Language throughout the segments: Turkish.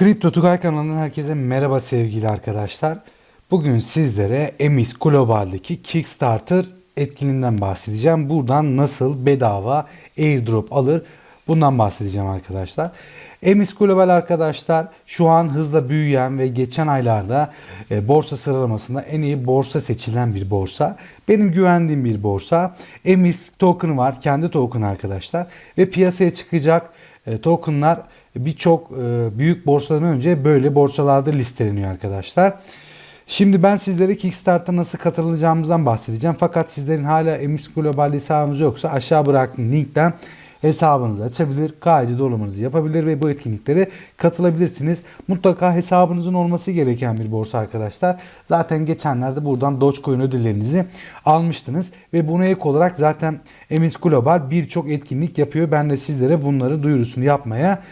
Kripto Tugay kanalından herkese merhaba sevgili arkadaşlar. Bugün sizlere Emis Global'deki Kickstarter etkinliğinden bahsedeceğim. Buradan nasıl bedava airdrop alır bundan bahsedeceğim arkadaşlar. Emis Global arkadaşlar şu an hızla büyüyen ve geçen aylarda e, borsa sıralamasında en iyi borsa seçilen bir borsa. Benim güvendiğim bir borsa. Emis token var. Kendi token arkadaşlar. Ve piyasaya çıkacak e, tokenlar birçok e, büyük borsadan önce böyle borsalarda listeleniyor arkadaşlar. Şimdi ben sizlere Kickstart'a nasıl katılacağımızdan bahsedeceğim. Fakat sizlerin hala Emis Global hesabınız yoksa aşağı bıraktığım linkten hesabınızı açabilir, KYC dolamanızı yapabilir ve bu etkinliklere katılabilirsiniz. Mutlaka hesabınızın olması gereken bir borsa arkadaşlar. Zaten geçenlerde buradan Dogecoin ödüllerinizi almıştınız ve buna ek olarak zaten Emis Global birçok etkinlik yapıyor. Ben de sizlere bunları duyurusunu yapmaya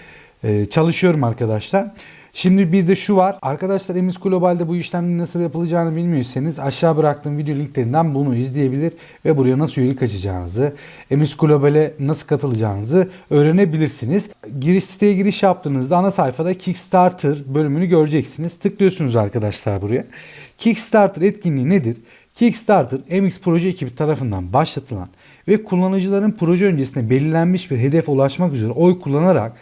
e, çalışıyorum arkadaşlar. Şimdi bir de şu var. Arkadaşlar Emis Global'de bu işlemin nasıl yapılacağını bilmiyorsanız aşağı bıraktığım video linklerinden bunu izleyebilir ve buraya nasıl üyelik açacağınızı, Emis Global'e nasıl katılacağınızı öğrenebilirsiniz. Giriş siteye giriş yaptığınızda ana sayfada Kickstarter bölümünü göreceksiniz. Tıklıyorsunuz arkadaşlar buraya. Kickstarter etkinliği nedir? Kickstarter MX proje ekibi tarafından başlatılan ve kullanıcıların proje öncesinde belirlenmiş bir hedefe ulaşmak üzere oy kullanarak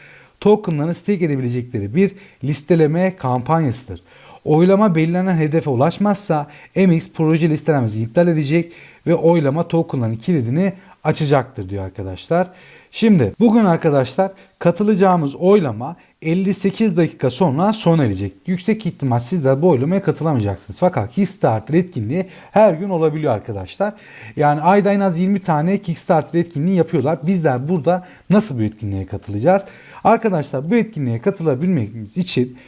tokenlarını stake edebilecekleri bir listeleme kampanyasıdır. Oylama belirlenen hedefe ulaşmazsa MX proje listelemesi iptal edecek ve oylama tokenların kilidini açacaktır diyor arkadaşlar. Şimdi bugün arkadaşlar katılacağımız oylama 58 dakika sonra sona erecek. Yüksek ihtimal sizler bu oylamaya katılamayacaksınız. Fakat Kickstarter etkinliği her gün olabiliyor arkadaşlar. Yani ayda en az 20 tane Kickstarter etkinliği yapıyorlar. Bizler burada nasıl bu etkinliğe katılacağız? Arkadaşlar bu etkinliğe katılabilmemiz için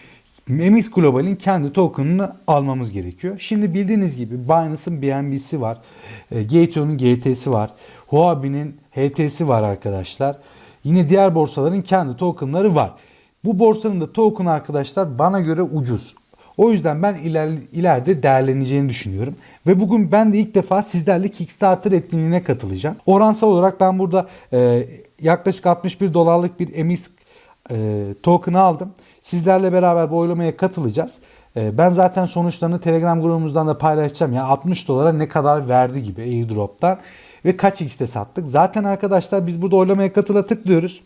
MX Global'in kendi token'ını almamız gerekiyor. Şimdi bildiğiniz gibi Binance'ın BNB'si var. E, Gateo'nun GT'si var. Huobi'nin HT'si var arkadaşlar. Yine diğer borsaların kendi tokenları var. Bu borsanın da token arkadaşlar bana göre ucuz. O yüzden ben iler, ileride değerleneceğini düşünüyorum. Ve bugün ben de ilk defa sizlerle Kickstarter etkinliğine katılacağım. Oransal olarak ben burada e, yaklaşık 61 dolarlık bir MX e, token aldım. Sizlerle beraber bu oylamaya katılacağız. E, ben zaten sonuçlarını Telegram grubumuzdan da paylaşacağım. Ya 60 dolara ne kadar verdi gibi airdrop'tan ve kaç x'te sattık. Zaten arkadaşlar biz burada oylamaya katıla tıklıyoruz.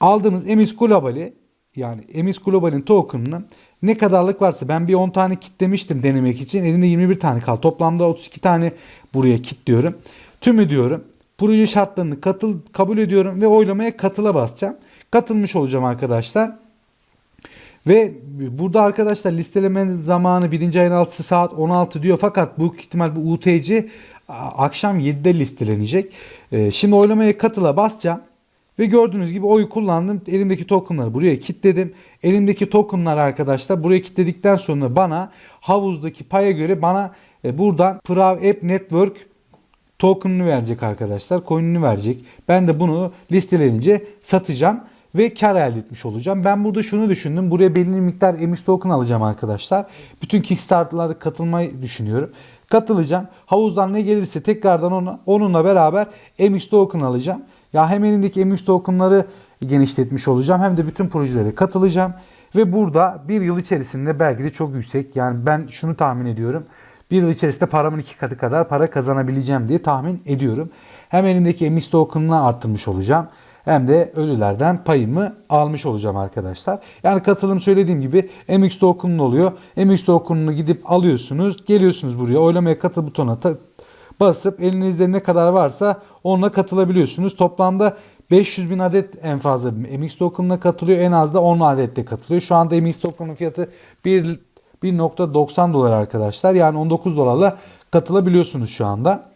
Aldığımız Emis Global'i yani Emis Global'in token'ını ne kadarlık varsa ben bir 10 tane kitlemiştim denemek için. Elimde 21 tane kaldı. Toplamda 32 tane buraya kitliyorum. Tümü diyorum. Proje şartlarını katıl, kabul ediyorum ve oylamaya katıla basacağım. Katılmış olacağım arkadaşlar. Ve burada arkadaşlar listeleme zamanı birinci ayın 6'sı saat 16 diyor. Fakat bu ihtimal bu UTC akşam 7'de listelenecek. Ee, şimdi oylamaya katıla basacağım. Ve gördüğünüz gibi oyu kullandım. Elimdeki tokenları buraya kilitledim. Elimdeki tokenlar arkadaşlar buraya kilitledikten sonra bana havuzdaki paya göre bana e, buradan Prav App Network token'ını verecek arkadaşlar. Coin'ini verecek. Ben de bunu listelenince satacağım ve kar elde etmiş olacağım. Ben burada şunu düşündüm. Buraya belirli miktar emis token alacağım arkadaşlar. Bütün Kickstarter'lara katılmayı düşünüyorum. Katılacağım. Havuzdan ne gelirse tekrardan ona, onunla beraber emis token alacağım. Ya hem elindeki emis tokenları genişletmiş olacağım hem de bütün projelere katılacağım. Ve burada bir yıl içerisinde belki de çok yüksek. Yani ben şunu tahmin ediyorum. Bir yıl içerisinde paramın iki katı kadar para kazanabileceğim diye tahmin ediyorum. Hem elimdeki MX token'ını arttırmış olacağım. Hem de ölülerden payımı almış olacağım arkadaşlar. Yani katılım söylediğim gibi MX token'un oluyor. MX token'unu gidip alıyorsunuz. Geliyorsunuz buraya oylamaya katıl butonuna basıp elinizde ne kadar varsa onunla katılabiliyorsunuz. Toplamda 500 bin adet en fazla MX token'ına katılıyor. En az da 10 adette katılıyor. Şu anda MX token'ın fiyatı 1 1.90 dolar arkadaşlar. Yani 19 dolarla katılabiliyorsunuz şu anda.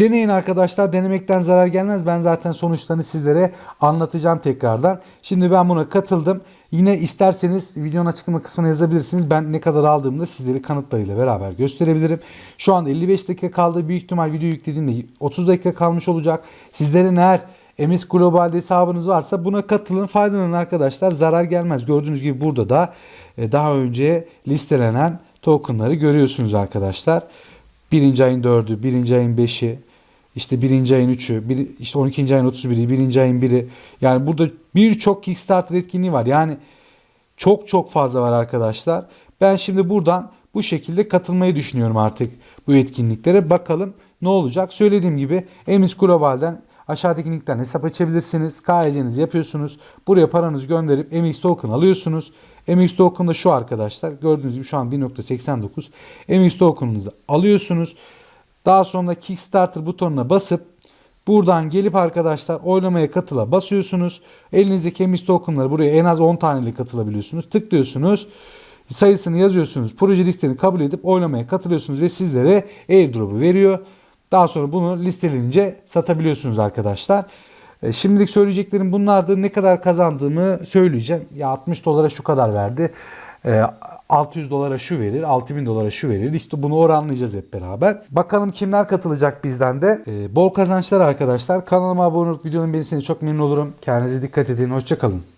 Deneyin arkadaşlar. Denemekten zarar gelmez. Ben zaten sonuçlarını sizlere anlatacağım tekrardan. Şimdi ben buna katıldım. Yine isterseniz videonun açıklama kısmına yazabilirsiniz. Ben ne kadar aldığımı da sizlere kanıtlarıyla beraber gösterebilirim. Şu anda 55 dakika kaldı. Büyük ihtimal video yüklediğimde 30 dakika kalmış olacak. Sizlerin eğer MS Global hesabınız varsa buna katılın, faydalanın arkadaşlar. Zarar gelmez. Gördüğünüz gibi burada da e, daha önce listelenen tokenları görüyorsunuz arkadaşlar. Birinci ayın 4'ü, birinci ayın 5'i, işte birinci ayın 3'ü, bir, işte 12. ayın 31'i, birinci ayın 1'i. Yani burada birçok Kickstarter etkinliği var. Yani Çok çok fazla var arkadaşlar. Ben şimdi buradan bu şekilde katılmayı düşünüyorum artık bu etkinliklere. Bakalım ne olacak. Söylediğim gibi Emis Global'den aşağıdaki linkten hesap açabilirsiniz. KYC'nizi yapıyorsunuz. Buraya paranızı gönderip MX token alıyorsunuz. MX token şu arkadaşlar. Gördüğünüz gibi şu an 1.89. MX token'ınızı alıyorsunuz. Daha sonra Kickstarter butonuna basıp buradan gelip arkadaşlar oylamaya katıla basıyorsunuz. Elinizdeki MX token'ları buraya en az 10 taneli katılabiliyorsunuz. Tıklıyorsunuz. Sayısını yazıyorsunuz. Proje listeni kabul edip oylamaya katılıyorsunuz ve sizlere airdrop'u veriyor. Daha sonra bunu listelenince satabiliyorsunuz arkadaşlar. E, Şimdilik söyleyeceklerim bunlardı. Ne kadar kazandığımı söyleyeceğim. Ya 60 dolara şu kadar verdi. E, 600 dolara şu verir, 6000 dolara şu verir. İşte bunu oranlayacağız hep beraber. Bakalım kimler katılacak bizden de. E, bol kazançlar arkadaşlar. Kanalıma abone olup videonun beğenirseniz çok memnun olurum. Kendinize dikkat edin. Hoşçakalın.